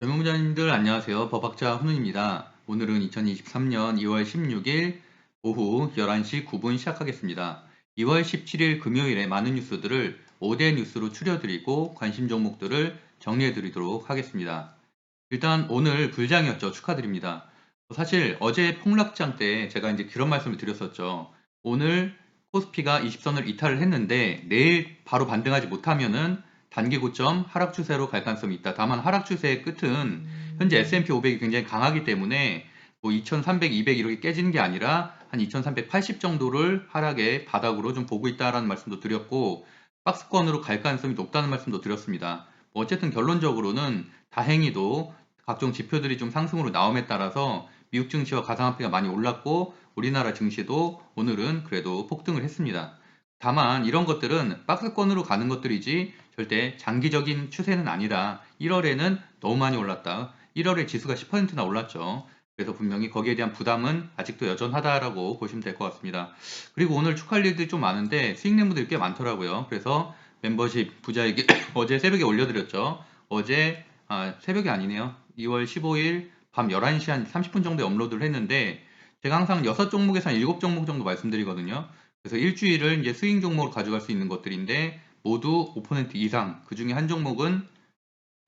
젊은부자님들 안녕하세요. 법학자 훈훈입니다. 오늘은 2023년 2월 16일 오후 11시 9분 시작하겠습니다. 2월 17일 금요일에 많은 뉴스들을 5대 뉴스로 추려드리고 관심 종목들을 정리해드리도록 하겠습니다. 일단 오늘 불장이었죠. 축하드립니다. 사실 어제 폭락장 때 제가 이제 그런 말씀을 드렸었죠. 오늘 코스피가 20선을 이탈을 했는데 내일 바로 반등하지 못하면은 단기 고점 하락 추세로 갈 가능성이 있다. 다만 하락 추세의 끝은 현재 S&P 500이 굉장히 강하기 때문에 뭐 2300, 200 이렇게 깨지는 게 아니라 한 2380 정도를 하락의 바닥으로 좀 보고 있다라는 말씀도 드렸고 박스권으로 갈 가능성이 높다는 말씀도 드렸습니다. 뭐 어쨌든 결론적으로는 다행히도 각종 지표들이 좀 상승으로 나옴에 따라서 미국 증시와 가상화폐가 많이 올랐고 우리나라 증시도 오늘은 그래도 폭등을 했습니다. 다만 이런 것들은 박스권으로 가는 것들이지 절대 장기적인 추세는 아니다. 1월에는 너무 많이 올랐다. 1월에 지수가 10%나 올랐죠. 그래서 분명히 거기에 대한 부담은 아직도 여전하다라고 보시면 될 것 같습니다. 그리고 오늘 축하할 일들이 좀 많은데 수익 낸 분들이 꽤 많더라고요. 그래서 멤버십 부자에게 어제 새벽에 올려드렸죠. 어제 아, 새벽이 아니네요. 2월 15일 밤 11시 한 30분 정도에 업로드를 했는데 제가 항상 6종목에서 한 7종목 정도 말씀드리거든요. 그래서 일주일을 이제 스윙 종목으로 가져갈 수 있는 것들인데 모두 5% 이상 그 중에 한 종목은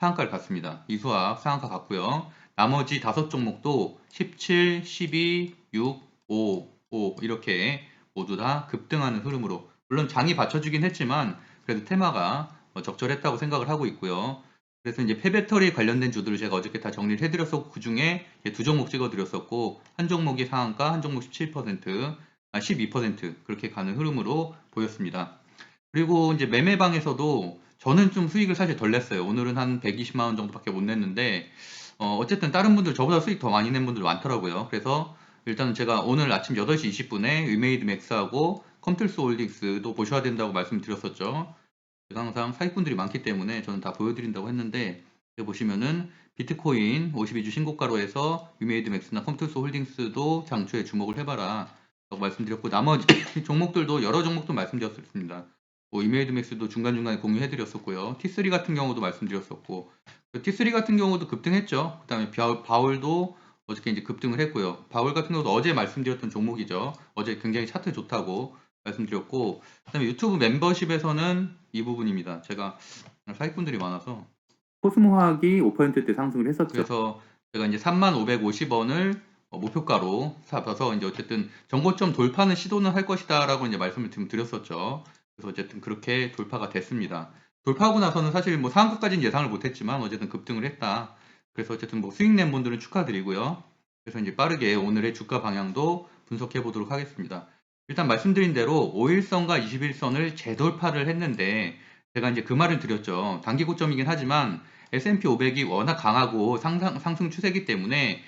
상한가를 갔습니다. 이수학 상한가 갔고요. 나머지 다섯 종목도 17, 12, 6, 5, 5 이렇게 모두 다 급등하는 흐름으로 물론 장이 받쳐주긴 했지만 그래도 테마가 뭐 적절했다고 생각을 하고 있고요. 그래서 이제 폐배터리 관련된 주들을 제가 어저께 다 정리를 해드렸었고 그 중에 두 종목 찍어드렸었고 한 종목이 상한가, 한 종목 17%, 아, 12% 그렇게 가는 흐름으로 보였습니다. 그리고 이제 매매방에서도 저는 좀 수익을 사실 덜 냈어요. 오늘은 한 120만 원 정도밖에 못 냈는데 어, 쨌든 다른 분들 저보다 수익 더 많이 낸 분들 많더라고요. 그래서 일단은 제가 오늘 아침 8시 20분에 위메이드 맥스하고 컴틀스 홀딩스도 보셔야 된다고 말씀드렸었죠. 제가 항상 사익분들이 많기 때문에 저는 다 보여드린다고 했는데 보시면은 비트코인 52주 신고가로 해서 위메이드 맥스나 컴틀스 홀딩스도 장초에 주목을 해봐라 말씀드렸고 나머지 종목들도 여러 종목도 말씀드렸습니다. 뭐 이메이드 맥스도 중간중간에 공유해드렸었고요. T3 같은 경우도 말씀드렸었고 T3 같은 경우도 급등했죠. 그 다음에 바울도 어저께 이제 급등을 했고요. 바울 같은 경우도 어제 말씀드렸던 종목이죠. 어제 굉장히 차트 좋다고 말씀드렸고 그 다음에 유튜브 멤버십에서는 이 부분입니다. 제가 사익분들이 많아서 코스모화학이 5%대 상승을 했었죠. 그래서 제가 이제 3550원을 목표가로 잡아서 이제 어쨌든 정고점 돌파는 시도는 할 것이다라고 이제 말씀을 좀 드렸었죠. 그래서 어쨌든 그렇게 돌파가 됐습니다. 돌파하고 나서는 사실 뭐 상한가까지는 예상을 못했지만 어쨌든 급등을 했다. 그래서 어쨌든 뭐 수익 낸 분들은 축하드리고요. 그래서 이제 빠르게 오늘의 주가 방향도 분석해 보도록 하겠습니다. 일단 말씀드린 대로 5일선과 21선을 재돌파를 했는데 제가 이제 그 말을 드렸죠. 단기 고점이긴 하지만 S&P 500이 워낙 강하고 상승 추세이기 때문에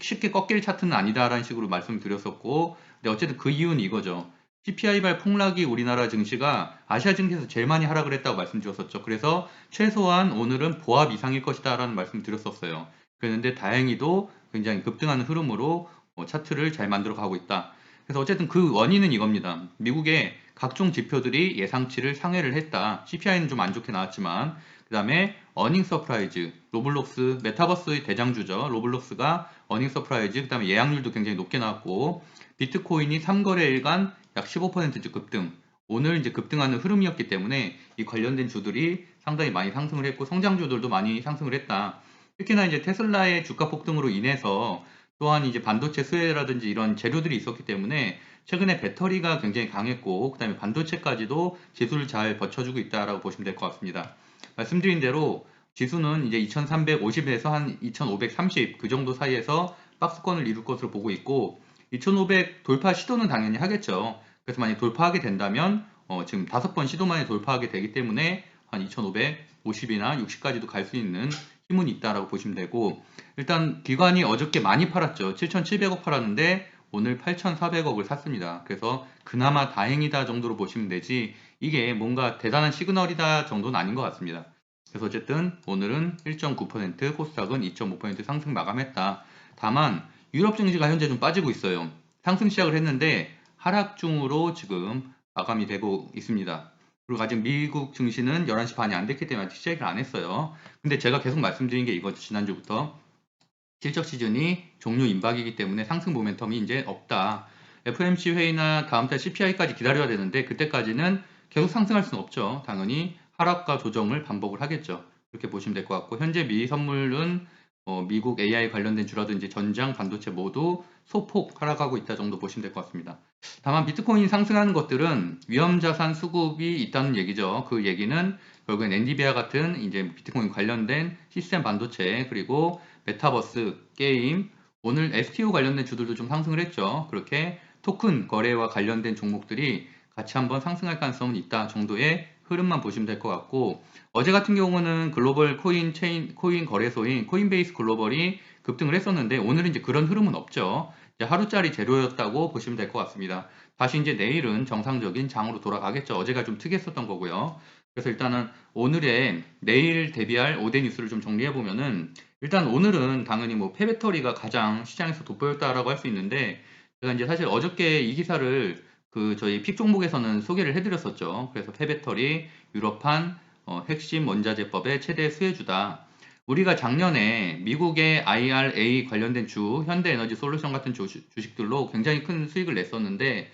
쉽게 꺾일 차트는 아니다라는 식으로 말씀을 드렸었고 근데 어쨌든 그 이유는 이거죠. CPI발 폭락이 우리나라 증시가 아시아 증시에서 제일 많이 하락을 했다고 말씀드렸었죠. 그래서 최소한 오늘은 보합 이상일 것이다 라는 말씀 드렸었어요. 그랬는데 다행히도 굉장히 급등하는 흐름으로 어, 차트를 잘 만들어 가고 있다. 그래서 어쨌든 그 원인은 이겁니다. 미국의 각종 지표들이 예상치를 상회를 했다. CPI는 좀 안 좋게 나왔지만 그 다음에 어닝 서프라이즈, 로블록스, 메타버스의 대장주죠. 로블록스가 어닝 서프라이즈, 그 다음에 예약률도 굉장히 높게 나왔고 비트코인이 3거래일간 약 15% 급등. 오늘 이제 급등하는 흐름이었기 때문에 이 관련된 주들이 상당히 많이 상승을 했고 성장주들도 많이 상승을 했다. 특히나 이제 테슬라의 주가 폭등으로 인해서 또한 이제 반도체 수혜라든지 이런 재료들이 있었기 때문에 최근에 배터리가 굉장히 강했고 그다음에 반도체까지도 지수를 잘 버텨주고 있다라고 보시면 될 것 같습니다. 말씀드린 대로 지수는 이제 2350에서 한 2530 그 정도 사이에서 박스권을 이룰 것으로 보고 있고 2500 돌파 시도는 당연히 하겠죠. 그래서 만약 돌파하게 된다면 어, 지금 다섯 번 시도 만에 돌파하게 되기 때문에 한 2550이나 60까지도 갈 수 있는 힘은 있다라고 보시면 되고 일단 기관이 어저께 많이 팔았죠. 7,700억 팔았는데 오늘 8,400억을 샀습니다. 그래서 그나마 다행이다 정도로 보시면 되지 이게 뭔가 대단한 시그널이다 정도는 아닌 것 같습니다. 그래서 어쨌든 오늘은 1.9% 코스닥은 2.5% 상승 마감했다. 다만 유럽 증시가 현재 좀 빠지고 있어요. 상승 시작을 했는데 하락 중으로 지금 마감이 되고 있습니다. 그리고 아직 미국 증시는 11시 반이 안 됐기 때문에 아직 시작을 안 했어요. 근데 제가 계속 말씀드린 게 이거죠. 지난주부터. 실적 시즌이 종료 임박이기 때문에 상승 모멘텀이 이제 없다. FOMC 회의나 다음 달 CPI까지 기다려야 되는데 그때까지는 계속 상승할 수는 없죠. 당연히 하락과 조정을 반복을 하겠죠. 그렇게 보시면 될 것 같고 현재 미 선물은 어, 미국 AI 관련된 주라든지 전장, 반도체 모두 소폭 하락하고 있다 정도 보시면 될 것 같습니다. 다만 비트코인 상승하는 것들은 위험자산 수급이 있다는 얘기죠. 그 얘기는 결국엔 엔디비아 같은 이제 비트코인 관련된 시스템 반도체 그리고 메타버스 게임 오늘 STO 관련된 주들도 좀 상승을 했죠. 그렇게 토큰 거래와 관련된 종목들이 같이 한번 상승할 가능성은 있다 정도의 흐름만 보시면 될 것 같고 어제 같은 경우는 글로벌 코인 체인 코인 거래소인 코인베이스 글로벌이 급등을 했었는데 오늘은 이제 그런 흐름은 없죠. 하루짜리 재료였다고 보시면 될 것 같습니다. 다시 이제 내일은 정상적인 장으로 돌아가겠죠. 어제가 좀 특이했었던 거고요. 그래서 일단은 오늘의 내일 대비할 5대 뉴스를 좀 정리해 보면은 일단 오늘은 당연히 뭐 폐배터리가 가장 시장에서 돋보였다라고 할 수 있는데 제가 이제 사실 어저께 이 기사를 그 저희 픽 종목에서는 소개를 해드렸었죠. 그래서 폐배터리 유럽판 어, 핵심 원자재법의 최대 수혜주다. 우리가 작년에 미국의 IRA 관련된 주, 현대에너지 솔루션 같은 주, 주식들로 굉장히 큰 수익을 냈었는데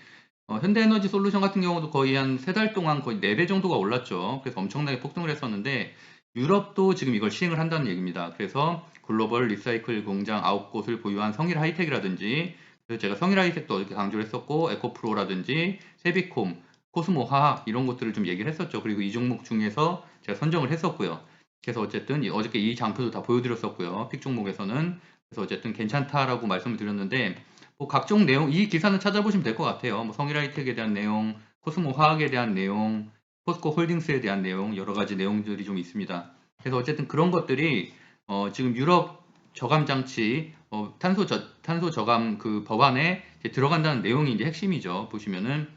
어, 현대에너지 솔루션 같은 경우도 거의 한 세 달 동안 거의 4배 정도가 올랐죠. 그래서 엄청나게 폭등을 했었는데 유럽도 지금 이걸 시행을 한다는 얘기입니다. 그래서 글로벌 리사이클 공장 9곳을 보유한 성일 하이텍이라든지 그래서 제가 성일 하이텍도 이렇게 강조를 했었고 에코프로라든지 세비콤, 코스모 화학 이런 것들을 좀 얘기를 했었죠. 그리고 이 종목 중에서 제가 선정을 했었고요. 그래서 어쨌든 이- 어저께 이 장표도 다 보여드렸었고요. 픽 종목에서는 그래서 어쨌든 괜찮다라고 말씀을 드렸는데 뭐 각종 내용 이 기사는 찾아보시면 될 것 같아요. 뭐 성일 하이텍에 대한 내용, 코스모 화학에 대한 내용, 포스코 홀딩스에 대한 내용 여러 가지 내용들이 좀 있습니다. 그래서 어쨌든 그런 것들이 어, 지금 유럽 저감 장치 어, 탄소 저, 탄소 저감 그 법안에 들어간다는 내용이 이제 핵심이죠. 보시면은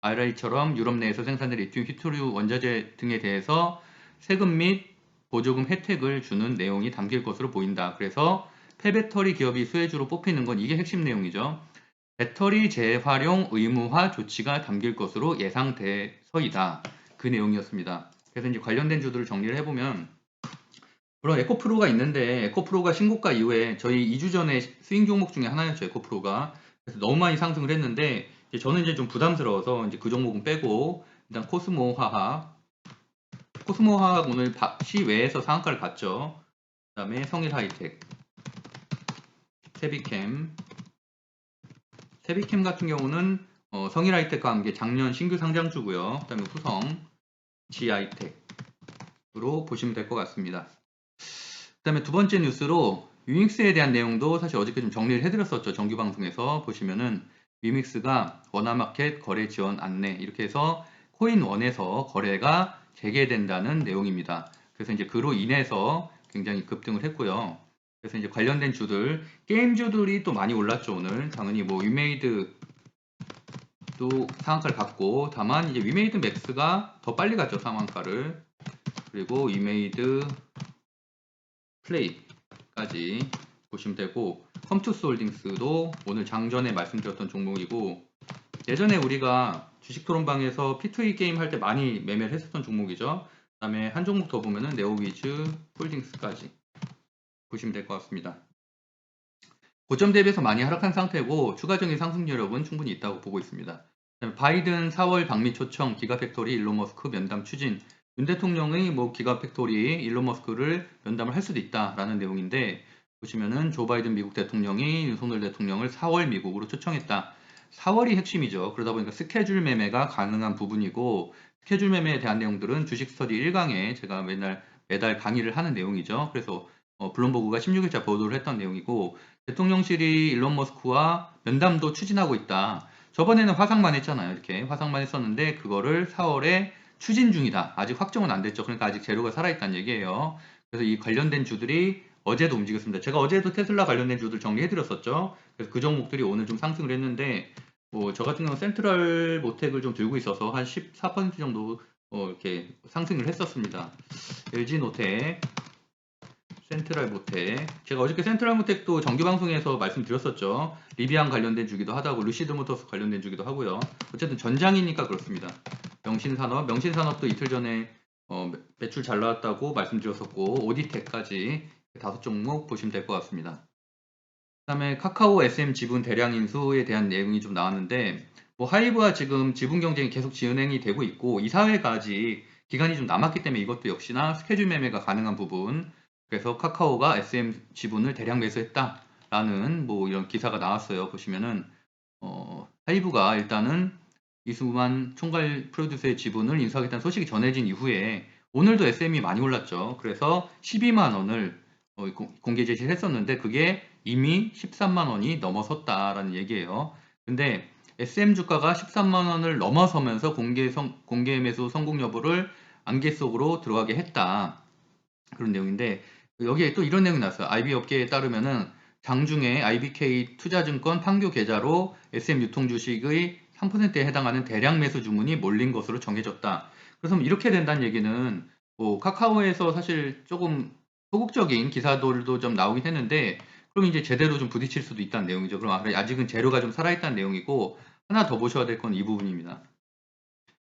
IRA처럼 유럽 내에서 생산된 리튬, 히토류 원자재 등에 대해서 세금 및 보조금 혜택을 주는 내용이 담길 것으로 보인다. 그래서 폐배터리 기업이 수혜주로 뽑히는 건 이게 핵심 내용이죠. 배터리 재활용 의무화 조치가 담길 것으로 예상돼서이다. 그 내용이었습니다. 그래서 이제 관련된 주들을 정리를 해보면 물론 에코프로가 있는데 에코프로가 신고가 이후에 저희 2주 전에 스윙 종목 중에 하나였죠 에코프로가. 그래서 너무 많이 상승을 했는데 이제 저는 이제 좀 부담스러워서 이제 그 종목은 빼고 일단 코스모 화학 코스모 화학 오늘 바- 시외에서 상한가를 갔죠. 그 다음에 성일 하이텍. 세비캠. 세비캠 같은 경우는 어, 성일 하이텍과 함께 작년 신규 상장주고요. 그 다음에 후성. 지하이텍으로 보시면 될 것 같습니다. 그다음에 두 번째 뉴스로 유믹스에 대한 내용도 사실 어저께 좀 정리를 해드렸었죠. 정규 방송에서 보시면은 유믹스가 원화마켓 거래 지원 안내 이렇게 해서 코인원에서 거래가 재개된다는 내용입니다. 그래서 이제 그로 인해서 굉장히 급등을 했고요. 그래서 이제 관련된 주들 게임주들이 또 많이 올랐죠 오늘 당연히 뭐 위메이드 또 상한가를 갔고 다만 이제 위메이드 맥스가 더 빨리 갔죠 상한가를 그리고 위메이드 플레이까지 보시면 되고 컴투스 홀딩스도 오늘 장전에 말씀드렸던 종목이고 예전에 우리가 주식 토론방에서 P2E 게임 할 때 많이 매매를 했었던 종목이죠 그 다음에 한 종목 더 보면은 네오위즈 홀딩스까지 보시면 될 것 같습니다 고점 대비해서 많이 하락한 상태고 추가적인 상승 여력은 충분히 있다고 보고 있습니다. 바이든 4월 방미 초청 기가팩토리 일론 머스크 면담 추진 윤 대통령의 뭐 기가 팩토리 일론 머스크를 면담을 할 수도 있다라는 내용인데 보시면은 조 바이든 미국 대통령이 윤석열 대통령을 4월 미국으로 초청했다. 4월이 핵심이죠. 그러다 보니까 스케줄 매매가 가능한 부분이고 스케줄 매매에 대한 내용들은 주식 스터디 1강에 제가 매달 매달 강의를 하는 내용이죠. 그래서 어, 블룸버그가 16일자 보도를 했던 내용이고 대통령실이 일론 머스크와 면담도 추진하고 있다. 저번에는 화상만 했잖아요. 이렇게 화상만 했었는데 그거를 4월에 추진 중이다. 아직 확정은 안 됐죠. 그러니까 아직 재료가 살아있다는 얘기예요. 그래서 이 관련된 주들이 어제도 움직였습니다. 제가 어제도 테슬라 관련된 주들 정리해드렸었죠. 그래서 그 종목들이 오늘 좀 상승을 했는데 뭐 저 같은 경우는 센트럴 모텍을 좀 들고 있어서 한 14% 정도 어, 이렇게 상승을 했었습니다. LG 노텍 센트럴 모텍 제가 어저께 센트럴 모텍도 정규 방송에서 말씀드렸었죠. 리비안 관련된 주기도 하다고 루시드 모터스 관련된 주기도 하고요. 어쨌든 전장이니까 그렇습니다. 명신산업, 명신산업도 이틀 전에 어, 매- 매출 잘 나왔다고 말씀드렸었고 오디텍까지 다섯 종목 보시면 될 것 같습니다. 그다음에 카카오 SM 지분 대량 인수에 대한 내용이 좀 나왔는데 뭐 하이브와 지금 지분 경쟁이 계속 진행이 되고 있고 이사회가 아직 기간이 좀 남았기 때문에 이것도 역시나 스케줄 매매가 가능한 부분 그래서 카카오가 SM 지분을 대량 매수했다라는 뭐 이런 기사가 나왔어요 보시면은 어, 하이브가 일단은 이수만 총괄 프로듀서의 지분을 인수하겠다는 소식이 전해진 이후에 오늘도 SM이 많이 올랐죠. 그래서 12만 원을 어, 공- 공개 제시를 했었는데 그게 이미 13만 원이 넘어섰다라는 얘기예요. 근데 SM 주가가 13만 원을 넘어서면서 공개 성- 공개 매수 성공 여부를 안개 속으로 들어가게 했다. 그런 내용인데 여기에 또 이런 내용이 나왔어요. IB 업계에 따르면은 장중에 IBK 투자증권 판교 계좌로 SM 유통 주식의 3%에 해당하는 대량 매수 주문이 몰린 것으로 정해졌다. 그래서 이렇게 된다는 얘기는 뭐 카카오에서 사실 조금 소극적인 기사들도 좀 나오긴 했는데 그럼 이제 제대로 좀 부딪힐 수도 있다는 내용이죠. 그럼 아, 아직은 재료가 좀 살아있다는 내용이고 하나 더 보셔야 될 건 이 부분입니다.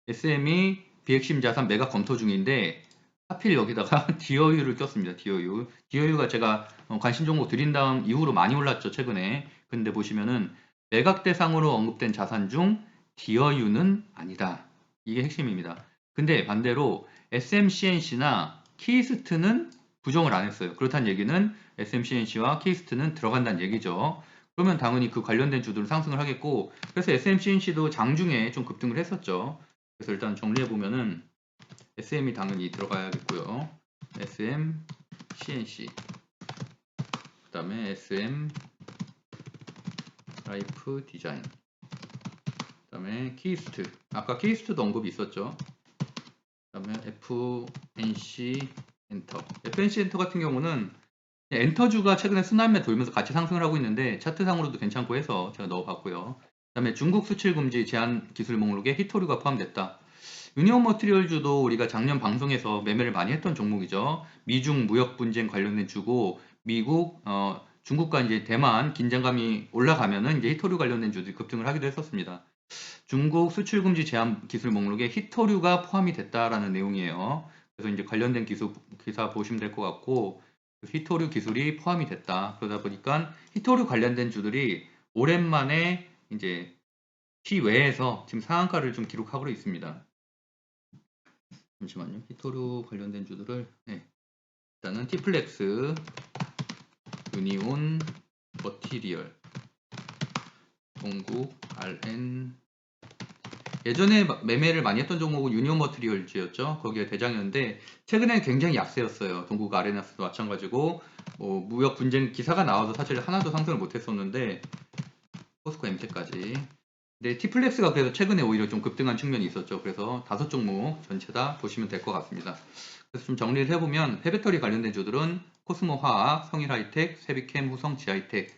SM이 비핵심 자산 매각 검토 중인데 하필 여기다가 DOU를 꼈습니다. DOU. DOU가 제가 어, 관심 종목 드린 다음 이후로 많이 올랐죠. 최근에. 근데 보시면은 매각 대상으로 언급된 자산 중 DOU는 아니다. 이게 핵심입니다. 근데 반대로 SMCNC나 키스트는 부정을 안 했어요. 그렇다는 얘기는 SMCNC와 키스트는 들어간다는 얘기죠. 그러면 당연히 그 관련된 주들은 상승을 하겠고 그래서 SMCNC도 장중에 좀 급등을 했었죠. 그래서 일단 정리해 보면은 SM이 당연히 들어가야겠고요. SM, CNC 그 다음에 SM 라이프 디자인 그 다음에 키스트 아까 키스트도 언급이 있었죠. 그 다음에 FNC 엔터 FNC 엔터 같은 경우는 엔터주가 최근에 순환매 돌면서 같이 상승을 하고 있는데 차트상으로도 괜찮고 해서 제가 넣어봤고요. 그 다음에 중국 수출 금지 제한 기술 목록에 히토류가 포함됐다. 유니온 머티리얼주도 우리가 작년 방송에서 매매를 많이 했던 종목이죠. 미중 무역 분쟁 관련된 주고 미국, 어, 중국과 이제 대만 긴장감이 올라가면은 이제 히토류 관련된 주들이 급등을 하기도 했었습니다. 중국 수출 금지 제한 기술 목록에 히토류가 포함이 됐다라는 내용이에요. 그래서 이제 관련된 기수, 기사 보시면 될 것 같고 히토류 기술이 포함이 됐다. 그러다 보니까 히토류 관련된 주들이 오랜만에 이제 시외에서 지금 상한가를 좀 기록하고 있습니다. 잠시만요. 히토류 관련된 주들을 네. 일단은 티플렉스, 유니온, 머티리얼, 동국, RN 예전에 마- 매매를 많이 했던 종목은 유니온 머티리얼즈였죠. 거기에 대장이었는데 최근에 굉장히 약세였어요. 동국 아레나스도 마찬가지고 뭐 무역 분쟁 기사가 나와서 사실 하나도 상승을 못했었는데 포스코 MT까지. 근데 티플렉스가 그래서 최근에 오히려 좀 급등한 측면이 있었죠. 그래서 다섯 종목 전체 다 보시면 될 것 같습니다. 그래서 좀 정리를 해보면 폐배터리 관련된 주들은 코스모화학, 성일하이텍, 세비캠, 후성, 지하이텍.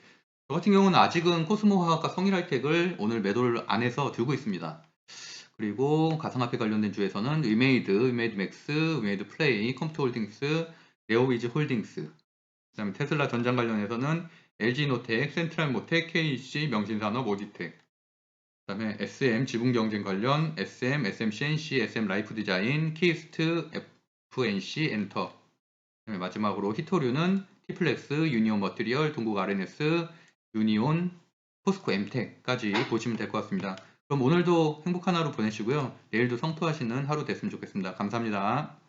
저 같은 경우는 아직은 코스모화학과 성일하이텍을 오늘 매도를 안 해서 들고 있습니다. 그리고 가상화폐 관련된 주에서는 위메이드, 위메이드 맥스, 위메이드 플레이, 컴퓨터 홀딩스, 레오위즈 홀딩스. 그 다음에 테슬라 전장 관련해서는 LG노텍, 센트럴모텍, KC, 명신산업, 오디텍. 그다음에 SM 지분 경쟁 관련 SM, SMCNC, SM 라이프 디자인, 키스트, FNC 엔터. 그다음에 마지막으로 히토류는 티플렉스, 유니온 머티리얼, 동국 RNS, 유니온, 포스코 엠텍까지 보시면 될 것 같습니다. 그럼 오늘도 행복한 하루 보내시고요. 내일도 성투하시는 하루 됐으면 좋겠습니다. 감사합니다.